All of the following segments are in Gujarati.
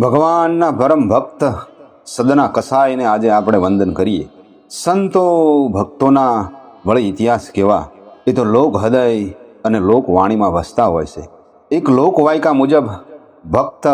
ભગવાનના પરમ ભક્ત સદના કસાઈને આજે આપણે વંદન કરીએ. સંતો ભક્તોના વળી ઇતિહાસ કેવા? એ તો લોક હૃદય અને લોકવાણીમાં વસતા હોય છે. એક લોકવાયકા મુજબ ભક્ત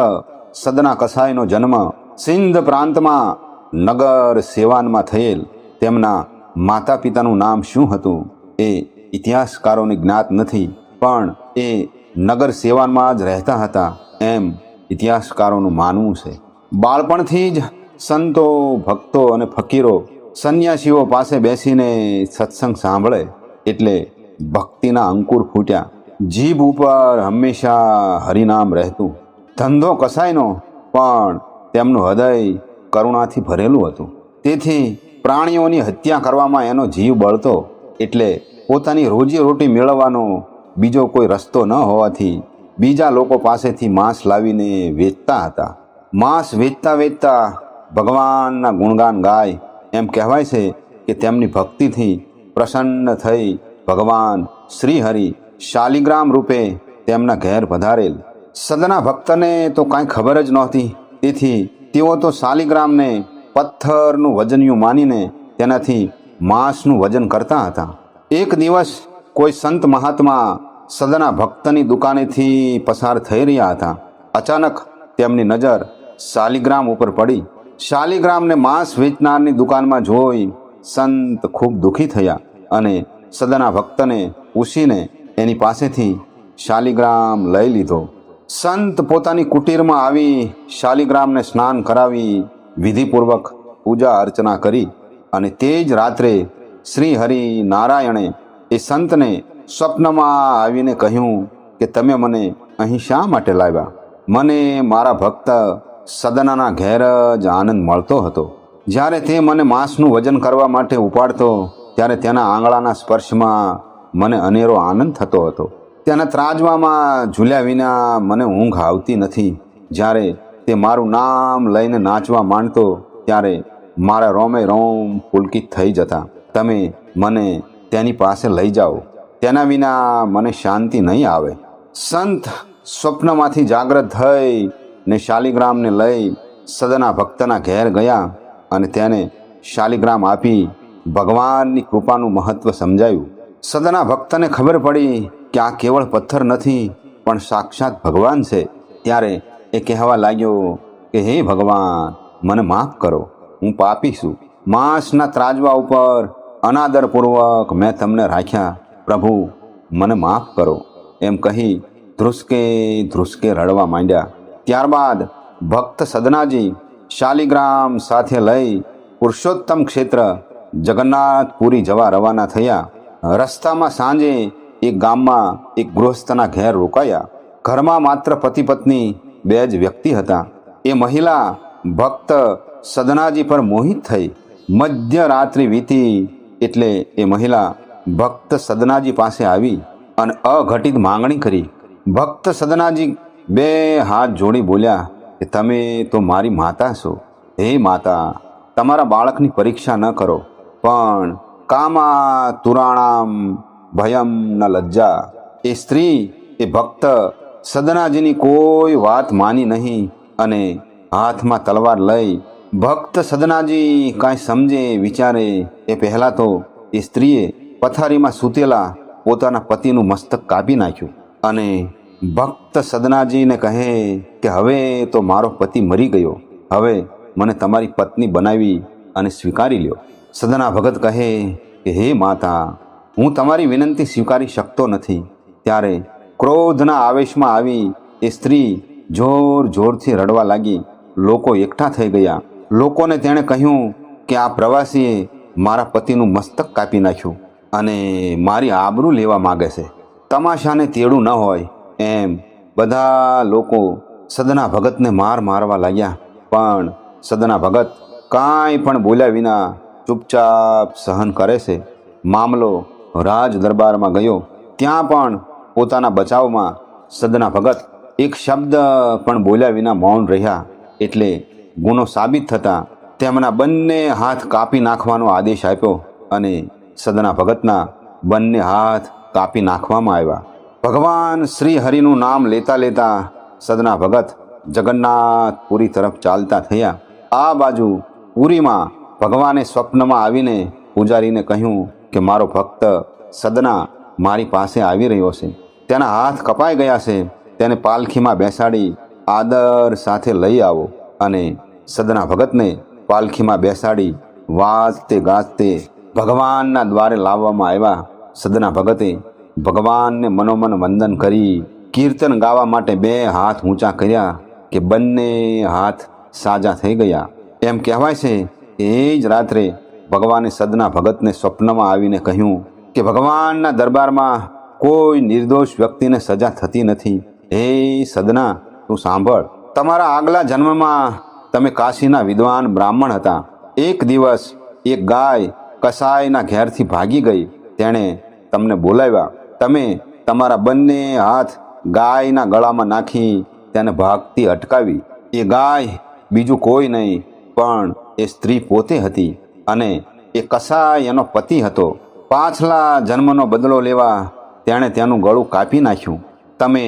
સદના કસાઈનો જન્મ સિંધ પ્રાંતમાં નગર સેવાનમાં થયેલ. તેમના માતા પિતાનું નામ શું હતું? એ ઇતિહાસકારોને જ્ઞાત નથી. પણ એ નગર સેવાનમાં જ રહેતા હતા એમ ઇતિહાસકારોનું માનવું છે. બાળપણથી જ સંતો, ભક્તો અને ફકીરો સંન્યાસીઓ પાસે બેસીને સત્સંગ સાંભળે એટલે ભક્તિના અંકુર ફૂટ્યા. જીભ ઉપર હંમેશા હરિનામ રહેતું. ધંધો કસાયનો, પણ તેમનું હૃદય કરુણાથી ભરેલું હતું. તેથી પ્રાણીઓની હત્યા કરવામાં એનો જીવ બળતો એટલે પોતાની રોજી રોટી મેળવવાનો બીજો કોઈ રસ્તો ન હોવાથી બીજા લોકો પાસેથી માંસ લાવીને વેચતા હતા. માંસ વેચતા વેચતા ભગવાનના ગુણગાન ગાય. એમ કહેવાય છે કે તેમની ભક્તિથી પ્રસન્ન થઈ ભગવાન શ્રીહરિ શાલિગ્રામ રૂપે તેમના ઘેર પધારેલ. સદના ભક્તને તો કાંઈ ખબર જ નહોતી. તેથી તેઓ તો શાલિગ્રામને પથ્થરનું વજનિયું માનીને તેનાથી માંસનું વજન કરતા હતા. એક દિવસ કોઈ સંત મહાત્મા સદના ભક્તની દુકાનેથી પસાર થઈ રહ્યા હતા. અચાનક તેમની નજર શાલિગ્રામ ઉપર પડી. શાલિગ્રામને માંસ વેચનારની દુકાનમાં જોઈ સંત ખૂબ દુઃખી થયા અને સદના ભક્તને પૂછીને એની પાસેથી શાલિગ્રામ લઈ લીધો. સંત પોતાની કુટીરમાં આવી શાલિગ્રામને સ્નાન કરાવી વિધિપૂર્વક પૂજા અર્ચના કરી અને તે જ રાત્રે શ્રી હરિ નારાયણે એ સંતને સ્વપ્નમાં આવીને કહ્યું કે તમે મને અહીં શા માટે લાવ્યા? મને મારા ભક્ત સદનાના ઘેર જ આનંદ મળતો હતો. જ્યારે તે મને માંસનું વજન કરવા માટે ઉપાડતો, ત્યારે તેના આંગળાના સ્પર્શમાં મને અનેરો આનંદ થતો હતો. તેના ત્રાજવામાં ઝૂલ્યા વિના મને ઊંઘ આવતી નથી. જ્યારે તે મારું નામ લઈને નાચવા માંડતો, ત્યારે મારા રોમે રોમ પુલકિત થઈ જતા. તમે મને તેની પાસે લઈ જાઓ. તેના વિના મને શાંતિ નહીં આવે. સંત સ્વપ્નમાંથી જાગ્રત થઈ ને શાલિગ્રામને લઈ સદના ભક્તના ઘેર ગયા અને તેને શાલિગ્રામ આપી ભગવાનની કૃપાનું મહત્ત્વ સમજાયું. સદના ભક્તને ખબર પડી કે આ કેવળ પથ્થર નથી, પણ સાક્ષાત ભગવાન છે. ત્યારે એ કહેવા લાગ્યો કે, હે ભગવાન, મને માફ કરો. હું પાપી છું. માંસના ત્રાજવા ઉપર અનાદરપૂર્વક મેં તમને રાખ્યા. પ્રભુ, મને માફ કરો. એમ કહી ધ્રુસકે ધ્રુસકે રડવા માંડ્યા. ત્યારબાદ ભક્ત સદનાજી શાલિગ્રામ સાથે લઈ પુરુષોત્તમ ક્ષેત્ર જગન્નાથપુરી જવા રવાના થયા. રસ્તામાં સાંજે એક ગામમાં એક ગૃહસ્થના ઘેર રોકાયા. ઘરમાં માત્ર પતિ પત્ની બે જ વ્યક્તિ હતા. એ મહિલા ભક્ત સદનાજી પર મોહિત થઈ. મધ્યરાત્રિ વીતી એટલે એ મહિલા ભક્ત સદનાજી પાસે આવી અને અઘટિત માંગણી કરી. ભક્ત સદનાજી બે હાથ જોડી બોલ્યા, કે તમે તો મારી માતા છો. હે માતા, તમારા બાળકની પરીક્ષા ન કરો. પણ કામા તુરાણામ ભયમ ન લજ્જા. એ સ્ત્રી, એ ભક્ત, સદનાજીની કોઈ વાત માની નહીં અને હાથમાં તલવાર લઈ ભક્ત સદનાજી કાંઈ સમજે, વિચારે, એ પહેલાં તો એ સ્ત્રીએ પથારીમાં સૂતેલા પોતાના પતિનું મસ્તક કાપી નાખ્યું અને ભક્ત સદનાજીને કહે કે હવે તો મારો પતિ મરી ગયો. હવે મને તમારી પત્ની બનાવી અને સ્વીકારી લ્યો. સદના ભગત કહે કે હે માતા, હું તમારી વિનંતી સ્વીકારી શકતો નથી. ત્યારે ક્રોધના આવેશમાં આવી એ સ્ત્રી જોર જોરથી રડવા લાગી. લોકો એકઠા થઈ ગયા. લોકોને તેણે કહ્યું કે આ પ્રવાસીએ મારા પતિનું મસ્તક કાપી નાખ્યું. અને મારી આબરૂ લેવા માગે છે. તમાશાને તેડું ન હોય એમ બધા લોકો સદના ભગતને માર મારવા લાગ્યા. પણ સદના ભગત કાંઈ પણ બોલ્યા વિના ચૂપચાપ સહન કરે છે. મામલો રાજ દરબારમાં ગયો. ત્યાં પણ પોતાના બચાવમાં સદના ભગત એક શબ્દ પણ બોલ્યા વિના મૌન રહ્યા. એટલે ગુનો સાબિત થતાં તેમના બંને હાથ કાપી નાખવાનો આદેશ આપ્યો અને સદના ભગતના બંને હાથ કાપી નાખવામાં આવ્યા. ભગવાન શ્રી હરિનું નામ લેતા લેતા સદના ભગત જગન્નાથપુરી તરફ ચાલતા થયા. આ બાજુ પુરીમાં ભગવાને સ્વપ્નમાં આવીને પૂજારીને કહ્યું કે મારો ભક્ત સદના મારી પાસે આવી રહ્યો છે. તેના હાથ કપાઈ ગયા છે. તેને પાલખીમાં બેસાડી આદર સાથે લઈ આવો અને સદના ભગતને પાલખીમાં બેસાડી વાજતે ગાજતે ભગવાનના દ્વારે લાવવામાં આવ્યા સદના ભગતે ભગવાનને મનોમન વંદન કરી કીર્તન ગાવા માટે બે હાથ ઊંચા કર્યા કે બંને હાથ સાજા થઈ ગયા. એમ કહેવાય છે એ જ રાત્રે ભગવાને સદના ભગતને સ્વપ્નમાં આવીને કહ્યું કે ભગવાનના દરબારમાં કોઈ નિર્દોષ વ્યક્તિને સજા થતી નથી. હે સદના, તું સાંભળ. તમારા આગલા જન્મમાં તમે કાશીના વિદ્વાન બ્રાહ્મણ હતા. એક દિવસ એક ગાય કસાઈના ઘેરથી ભાગી ગઈ. તેણે તમને બોલાવ્યા, તમે તમારા બંને હાથ ગાયના ગળામાં નાખી તેને ભાગતી અટકાવી. એ ગાય બીજું કોઈ નહીં, પણ એ સ્ત્રી પોતે હતી અને એ કસાય એનો પતિ હતો. પાછલા જન્મનો બદલો લેવા તેણે તેનું ગળું કાપી નાખ્યું. તમે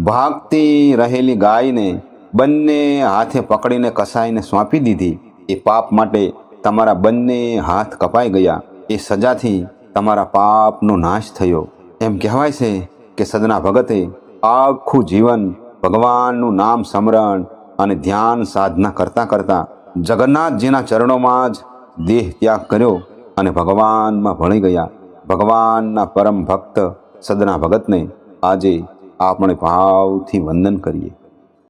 ભાગતી રહેલી ગાયને બંને હાથે પકડીને કસાઈને સોંપી દીધી. એ પાપ માટે તમારા બંને હાથ કપાઈ ગયા. એ સજાથી તમારા પાપનો નાશ થયો. એમ કહેવાય છે કે સદના ભગતે આખું જીવન ભગવાનનું નામ સ્મરણ અને ધ્યાન સાધના કરતાં કરતાં જગન્નાથજીના ચરણોમાં જ દેહ ત્યાગ કર્યો અને ભગવાનમાં ભળી ગયા. ભગવાનના પરમ ભક્ત સદના ભગતને આજે આપણે ભાવથી વંદન કરીએ.